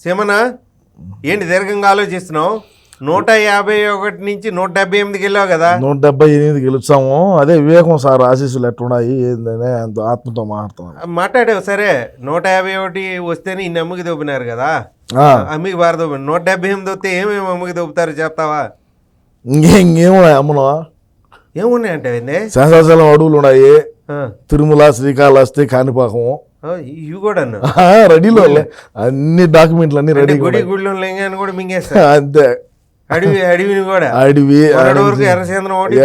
సీమన ఏంటి దీర్ఘంగా ఆలోచిస్తున్నావు? నూట యాభై ఒకటి నుంచి నూట డెబ్బై ఎనిమిదికి వెళ్ళావు కదా? నూట డెబ్బై ఎనిమిది గెలుచాము అదే వివేకం సార్ ఆశీస్సులు ఎట్టున్నాయి ఏందనే అంత ఆత్మతో మాట్లాడుతున్నాను. మాట్లాడావు సరే. నూట యాభై ఒకటి వస్తేనే ఇన్ని అమ్మకి దొబ్బినారు కదా? అమ్మికి బాగా దొబ్బి నూట డెబ్బై ఎనిమిది వస్తే ఏమేమి అమ్మకి దొబ్బుతారు చెప్తావా? ఇంకే ఇంకేమున్నాయి అమ్మను ఏమున్నాయంటే? శేషాచలం అడవులు ఉన్నాయి. తిరుమల శ్రీకాళహస్తి కాణిపాకం ఇవి కూడా రెడీలో. అన్ని డాక్యుమెంట్లు అన్ని రెడీ గుడి గుడిలో లింగాన్ని కూడా మింగేస్తారు. అంతే. అడవి అడవిని కూడా. అడవి వరకు ఎర్రచంద్రం ఒకటి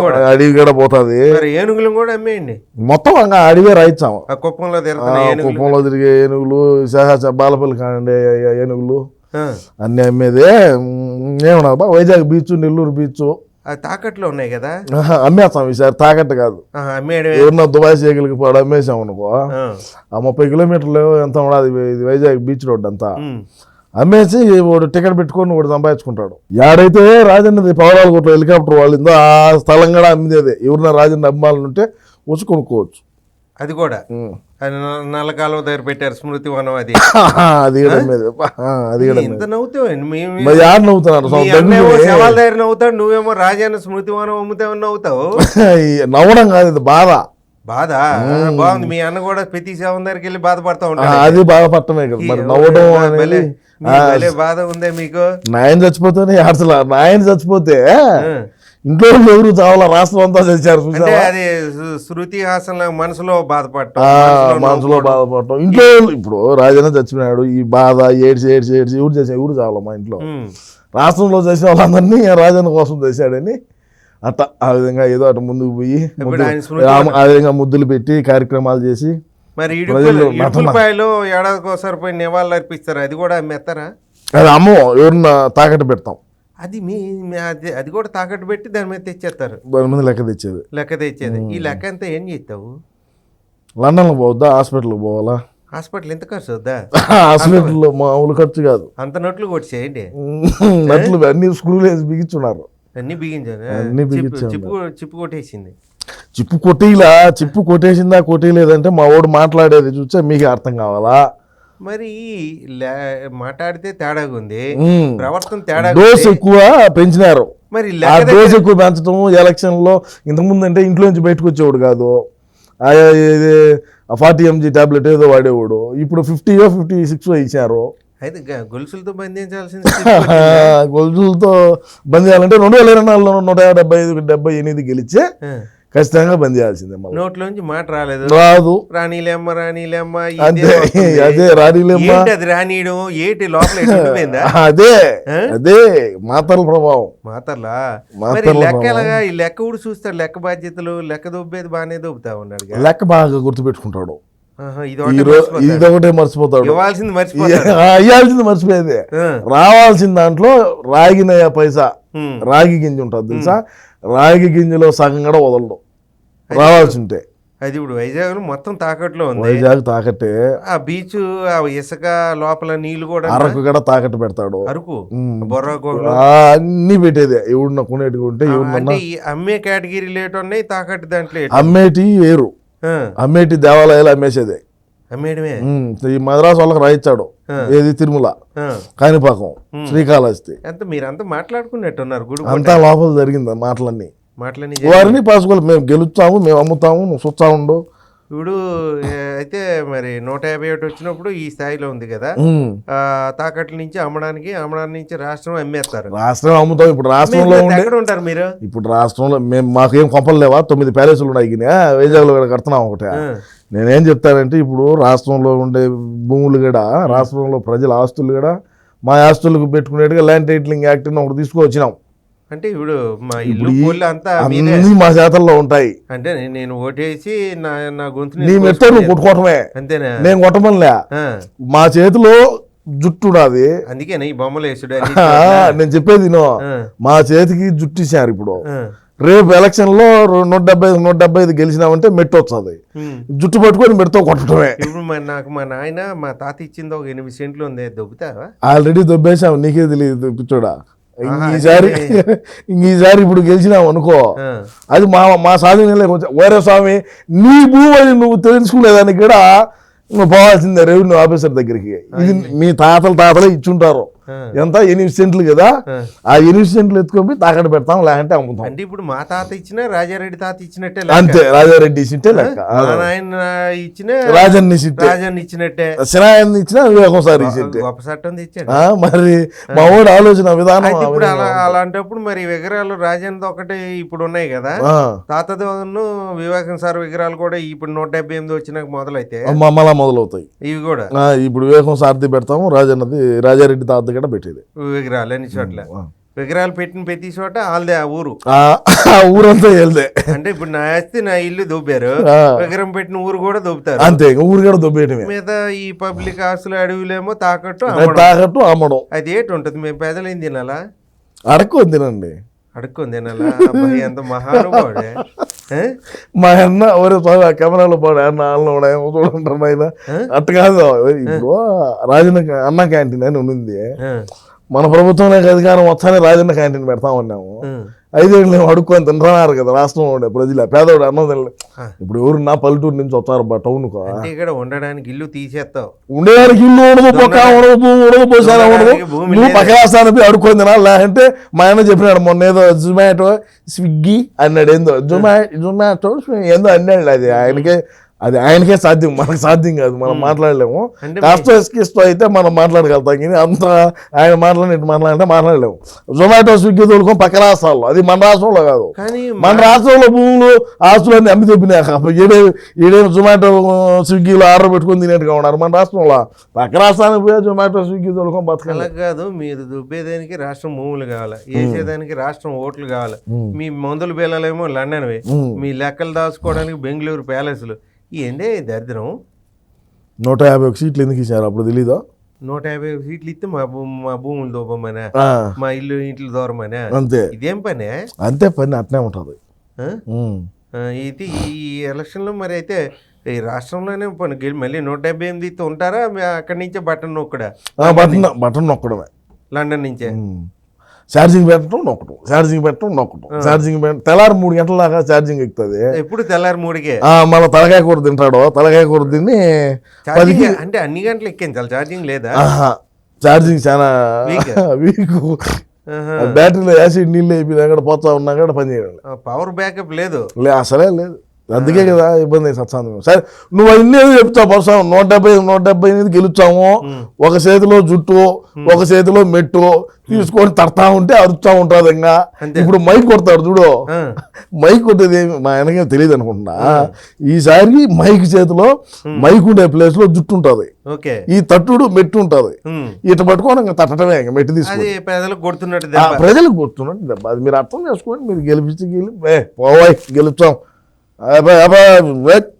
కూడా. అడవి కూడా పోతుంది. మరి ఏనుగులను కూడా అమ్మేయండి. మొత్తం ఇంకా అడవే రాయించాము ఆ కుప్పంలో తిరుగుతున్నాయి ఏనుగులు. కుప్పంలో తిరిగే ఏనుగులు శేషాచ బాలపల్లి కానివ్వండి ఏనుగులు అన్నీ అమ్మేదే. ఏమన్నా వైజాగ్ బీచ్ నెల్లూరు బీచ్. తాకట్లో ఉన్నాయి కదా? అమ్మేస్తాం ఈసారి తాకట్టు కాదు. ఎవరన్నా దుబాయ్ సైకిల్కి పోడు అమ్మేసాం అనుకో ఆ, ముప్పై కిలోమీటర్లు ఎంత ఉండదు ఇది వైజాగ్ బీచ్ రోడ్ అంతా. అమ్మేసి వాడు టికెట్ పెట్టుకొని వాడు సంపాదించుకుంటాడు. యాడైతే రాజన్నది పవరాలు కొట్టు హెలికాప్టర్ వాళ్ళిందో ఆ స్థలం కూడా అమ్మేదే ఎవరన్నా రాజన్న అమ్మాలనుంటే వచ్చి కొనుక్కోవచ్చు. అది కూడా. ఉమ్. అది న- నల్ల కాలువ దగ్గర పెట్టారు స్మృతి వనం అది. అది అది ఎంత నవ్వుతావు యాడ్ నవ్వుతున్నారు? శవాల దగ్గర నవ్వుతాడు నువ్వేమో రాజాన్న స్మృతి వనం అమ్ముతావని నవ్వుతావు? నవ్వడం కాదు ఇది బాధ. బాధ? బాగుంది. మీ అన్న కూడా ప్రతి శవం దగ్గరికి వెళ్ళి బాధపడతా ఉంటాడు. అది బాధపడటమే కదా. మరి నవ్వడం బాధ ఉందే మీకు? నాయన చచ్చిపోతేనే అసలు. నాయన చచ్చిపోతే. ఇంట్లో ఎవరు చావాలా? రాష్ట్రం అంతా చూసావా అది శృతి హాసన్ మనసులో బాధపడటం మనసులో. బాధపడటం. ఇంట్లో ఇప్పుడు రాజన్న చచ్చిపోయాడు ఈ బాధ ఏడ్చి ఏడ్చి ఏడ్చి ఎవరు చేసా ఎవరు చావాలి మా ఇంట్లో. రాష్ట్రంలో చేసే వాళ్ళందరినీ రాజన్న కోసం చేశాడని అట్ట ఆ విధంగా ఏదో అటు ముందుకు పోయి ఆ- విధంగా ముద్దులు పెట్టి కార్యక్రమాలు చేసి మరి. ఇడుపులపాయలు ఏడాదికి ఒకసారి పోయి నివాళులు అర్పిస్తారు? అది కూడా మెత్తరా అది అమ్మో ఎవరన్నా తాకట్టు పెడతాం. అది మీ అది అది కూడా తాకట్టు పెట్టి దాని మీద తెచ్చేస్తారు. దాని మీద లెక్క తెచ్చేది. లెక్క తెచ్చేది. ఈ లెక్క అంతా ఏం చేస్తావు? లండన్లో పోవద్దా? హాస్పిటల్కి పోవాలా? హాస్పిటల్ ఎంత ఖర్చు అవుద్దా? హాస్పిటల్లో మామూలు ఖర్చు కాదు. అంత నోట్లు కొట్టేయండి నట్లు అన్ని స్క్రూలు వేసి బిగించున్నారు. అన్ని బిగించాను అన్ని. చిప్పు చిప్పు కొట్టేసింది. చిప్పు కొట్టేలా? చిప్పు కొట్టేసిందా? కొట్టేయలేదంటే మా వాడు మాట్లాడేది చూస్తే మీకు అర్థం కావాలా? మరి మాట్లాడితే తేడాగా ఉంది. ప్రవర్తన తేడా డోస్ ఎక్కువ పెంచినారు. మరి డోస్ ఎక్కువ పెంచడం ఎలక్షన్లో ఇంతకుముందు అంటే ఇంట్లో నుంచి బయటకు వచ్చేవాడు కాదు ఫార్టీ ఎంజీ టాబ్లెట్ ఏదో వాడేవాడు. ఇప్పుడు ఫిఫ్టీ ఫిఫ్టీ సిక్స్ ఇచ్చారు. అయితే గొలుసులతో బంధించాల్సింది గొలుసులతో బంద్ చేయాలంటే రెండు వేల ఇరవై నాలుగులో నూట డెబ్బై ఐదు డెబ్బై ఎనిమిది గెలిచి ఖచ్చితంగా బంద్ చేయాల్సిందే నోట్లోంచి మాట రాలేదు. రాదు. రాణిలేమ్మ రాణిలేమ్మ వస్తుంది. అదే రాణిలేమ్మ అది రానియడం? ఏంటి లోపల అదే? అదే మాతల ప్రభావం. మాతర్లా మాతర్ల మరి లెక్క ప్రభావం. ఎలాగా ఈ లెక్క కూడా చూస్తాడు లెక్క బాధ్యతలు లెక్క దొబ్బేది బాగానే దొబ్బుతా ఉన్నాడు. లెక్క బాగా గుర్తుపెట్టుకుంటాడు. ఇదొకటే మర్చిపోతాడు. ఇవ్వాల్సింది ఇయ్యాల్సింది మర్చిపోయేది. రావాల్సిన దాంట్లో రాగిన పైసా. రాగి గింజ ఉంటుంది తెలుసా? రాగి గింజలో సగం కూడా వదలడు. రావాల్సి ఉంటే అది ఇప్పుడు వైజాగ్ మొత్తం తాకట్లో ఉంది. వైజాగ్ తాకట్టే. ఆ బీచ్ ఆ ఇసుక లోపల నీళ్ళు కూడా అరకు కూడా తాకట్టు పెడతాడు. అరకు. బొర్రా అన్ని పెట్టేదే. ఎవడన్నా కొనేటివి ఉంటే ఎవడన్నా అమ్మే కేటగిరీ లేట్ ఉన్నాయి తాకట్టు దాంట్లో? అమ్మేటి వేరు అమ్మేటి దేవాలయాలు అమ్మేసేదే. ఈ మద్రాసు వాళ్ళకి రాయించాడు. ఏది? తిరుమల. కాణిపాకం శ్రీకాళహస్తి. ఎంత మీరంతా మాట్లాడుకున్నట్టున్నారు గుడి అంతా లోపల జరిగింది మాటలన్నీ. మాటలని వారిని పాసుకోవాలి మేము గెలుస్తాము మేము అమ్ముతాము నువ్వు చూస్తా ఉండు. ఇప్పుడు అయితే మరి నూట యాభై ఒకటి వచ్చినప్పుడు ఈ స్థాయిలో ఉంది కదా. తాకట్ల నుంచి అమ్మడానికి అమ్మడానికి నుంచి రాష్ట్రం అమ్మేస్తారు. రాష్ట్రం అమ్ముతాం ఇప్పుడు రాష్ట్రంలో ఉంటారు మీరు? ఇప్పుడు రాష్ట్రంలో మేము మాకేం కొంపలు లేవా? తొమ్మిది ప్యాలెస్లు ఉన్నాయి వైజాగ్లో కూడా కడుతున్నాం ఒకటే. నేనేం చెప్తానంటే ఇప్పుడు రాష్ట్రంలో ఉండే భూములు కూడా రాష్ట్రంలో ప్రజల ఆస్తులు కూడా మా ఆస్తులకు పెట్టుకునేట్టుగా ల్యాండ్ టైటిలింగ్ యాక్ట్ ఒకటి తీసుకువచ్చినాం అంటే ఇప్పుడు మా ఇల్లు అంతా మీదే. అన్నీ మా చేతల్లో ఉంటాయి. అంటే నే- నేను ఓటేసి నా నా గొంతు నీ మెత్త నువ్వు కొట్టుకోవటమే. అంతేనా? నేను కొట్టమనిలే. మా చేతిలో జుట్టు నాది అందుకేనా ఈ బొమ్మలు వేసుడు నేను చెప్పేది మా చేతికి జుట్టు ఇచ్చారు ఇప్పుడు. రేపు ఎలక్షన్లో నూట డెబ్బై ఐదు నూట డెబ్బై ఐదు గెలిచినామంటే మెట్టు వస్తుంది. జుట్టు పట్టుకొని మెట్టుతో కొట్టడమే. ఇప్పుడు మరి నాకు మా నాయన మా తాత ఇచ్చింది ఒక ఎనిమిది సెంట్లు ఉంది దొబ్బుతావా? ఆల్రెడీ దొబ్బేశాం నీకే తెలియదు పిచ్చోడా. ఆహా, ఈసారి ఈసారి ఇప్పుడు గెలిచినాం అనుకో అది మా మా సాధన వేరే స్వామి నీ భూమి అని నువ్వు తెలుసుకునేదానికి కూడా నువ్వు పోవాల్సిందే రెవెన్యూ ఆఫీసర్ దగ్గరికి. ఇది మీ తాతల తాతలే ఇచ్చుంటారు. ఎంత? ఎనిమిది సెంట్లు కదా? ఆ. ఎనిమిది సెంట్లు ఎత్తుకొని తాకట్టు పెడతాం లేకంటే అమ్ముతాం. అంటే ఇప్పుడు మా తాత ఇచ్చిన రాజారెడ్డి తాత ఇచ్చినట్టే అంతే రాజారెడ్డి ఇచ్చింటే లెక్క. నాయన ఇచ్చిన రాజన్ ఇచ్చింటే రాజాన్ని ఇచ్చినట్టే. సినాయన్ ఇచ్చినా వివేకం సార్ ఇచ్చింటే గొప్ప చట్టం తెచ్చాడు. మరి మా వాడు ఆలోచన విధానం ఇప్పుడు అలా అలాంటప్పుడు మరి విగ్రహాలు రాజేంద్ర ఒకటే ఇప్పుడు ఉన్నాయి కదా? ఆ, తాతదోను వివేకం సార్ విగ్రహాలు కూడా ఇప్పుడు నూట డెబ్బై ఎనిమిది వచ్చినాక మొదలైతే. మ- మళ్ళా మొదలవుతాయి. ఇవి కూడా. ఇప్పుడు వివేకం సారథి పెడతాము రాజన్నది రాజారెడ్డి తాత కూడా పెట్టేది. విగ్రహాలు అన్ని చోట్ల. విగ్రహాలు పెట్టిన ప్రతి చోట వాళ్ళదే ఆ ఊరు. ఊరంతా వెళ్దే అంటే ఇప్పుడు నా ఆస్తి నా ఇల్లు దొబ్బారు. విగ్రహం పెట్టిన ఊరు కూడా దొబ్బుతారు. అంతే ఊరు కూడా దొబ్బేయటమే. మీద ఈ పబ్లిక్ ఆస్తులు అడవులేమో తాకట్టు. తాకట్టు అమ్మడం. అది ఏంటి ఉంటుంది? మేము పెదలు ఏం తినాలా? అడక్కు తినండి? అడుక్కొని తినాలా అబ్బాయి ఎంత మహానుభావుడే? మా అన్న ఒరే స్వామి ఆ కెమెరాలో పాడు అన్న ఏమో చూడంటారు? అట్ట కాదు ఇప్పుడు రాజన్న అన్న క్యాంటీన్ అని ఉంది మన ప్రభుత్వంలోకి అధికారం వస్తానే రాజన్న క్యాంటీన్ పెడతాం అన్నాము ఆ. ఐదేళ్ళు ఏమో అడుక్కొని తింటున్నారు కదా రాష్ట్రంలో ఉండే ప్రజలు పేదవాడు అన్నం. ఇప్పుడు ఎవరు నా పల్లెటూరు నుంచి వస్తారు బా అంటే ఇక్కడ ఉండడానికి ఇల్లు తీసేస్తావు. ఉండేవారికి ఇల్లు ఉండదు పొక్క ఉండదు ఉండదు పోసారా ఉండదు. నువ్వు లేదు. పక్కరాస్తాను పోయి అడుక్కొని తినాలి. లేదంటే మా ఆయన చెప్పినాడు మొన్న ఏదో జొమాటో స్విగ్గీ అన్నాడు ఏందో జొమా జొమాటో ఏందో అన్నాడు అది. ఆయనకే అది ఆయనకే సాధ్యం మనకు సాధ్యం కాదు మనం మాట్లాడలేము. కాస్త ఎస్కిస్తో అయితే మనం మాట్లాడగలుగుతాం కానీ అంత ఆయన మాట్లాడినట్టు మాట్లాడంటే మాట్లాడలేము. జొమాటో స్విగ్గీ తోలుకొని పక్క రాష్ట్రాల్లో అది మన రాష్ట్రంలో కాదు. కానీ మన రాష్ట్రంలో భూములు ఆస్తులన్నీ అమ్మి తెప్పినాక ఏడే ఏడే జొమాటో స్విగ్గీలో ఆర్డర్ పెట్టుకొని తినేట్టుగా ఉన్నారు మన రాష్ట్రంలో. పక్క రాష్ట్రానికి పోయి జొమాటో స్విగ్గీ తోలుకొని బతకాలి కాదు మీరు దుబ్బేదానికి రాష్ట్రం భూములు కావాలి వేసేదానికి రాష్ట్రం ఓట్లు కావాలి. మీ మందుల బిల్లలేమో లండన్వి. ఉమ్. మీ లెక్కలు దాచుకోవడానికి బెంగళూరు ప్యాలెస్లు. ఏందే దరిద్రం. నూట యాభై ఒక సీట్లు ఎందుకు ఇచ్చారు? అప్పుడు తెలీదా? నూట యాభై సీట్లు ఇస్తే మా భూ మా భూములు దూపమనే మా ఇల్లు ఇంట్లో దూరమనే? అంతే. ఇదేం పనే? అంతే పని అట్నే ఉంటుంది. ఆ? ఉమ్. ఆ, ఇది ఈ ఎలక్షన్లో మరి అయితే ఈ రాష్ట్రంలోనే పోనీ. గెలి- మళ్ళీ నూట డెబ్బై ఎనిమిది ఇస్తే ఉంటారా? మీ అక్కడి నుంచే బటన్ నొక్కడా? బటన్ బటన్ నొక్కడమే. లండన్ నుంచే? ఉమ్. ఛార్జింగ్ పెట్టడం నొక్కడం ఛార్జింగ్ పెట్టడం నొక్కడం ఛార్జింగ్ పెట్ట తెల్లారి మూడు గంటల దాకా ఛార్జింగ్ ఎక్కుతుంది. ఎప్పుడు తెల్లారి మూడికే? మళ్ళీ తలకాయ కూర తింటాడు తలకాయ కూర తిని అంటే అన్ని గంటలు ఎక్కించాలి ఛార్జింగ్ లేదా? ఛార్జింగ్ చాలా. వీక్. బ్యాటరీలో యాసిడ్ నీళ్ళు అయిపోయినా కూడా పోతా ఉన్నా కూడా పని చేయాలి. పవర్ బ్యాకప్ లేదు. లే అసలే లేదు. అందుకే కదా ఇబ్బంది సత్సాంతం సరే నువ్వు అన్ని ఏదో చెప్తావు పర్సం నూట డెబ్బై నూట డెబ్బై ఎనిమిది గెలుచాము ఒక చేతిలో జుట్టు ఒక చేతిలో మెట్టు తీసుకొని తడతా ఉంటే అరుస్తా ఉంటుంది ఇంకా. ఇప్పుడు మైక్ కొడతాడు చూడు. మైక్ కొట్టేది ఏమి? మా ఆయనకే తెలియదు అనుకుంటున్నా. ఈసారి మైక్ చేతిలో మైక్ ఉండే ప్లేస్లో జుట్టు ఉంటది. ఈ తట్టుడు మెట్టు ఉంటది. ఇట పట్టుకొని ఇంకా తట్టడమే ఇంకా మెట్టు తీసుకొని. ప్రజలకు కొడుతున్నట్టు ప్రజలకు గుర్తున్నట్టు దెబ్బ. అది మీరు అర్థం చేసుకోండి మీరు గెలిపించి గెలి ఏ, 아바 아바 왜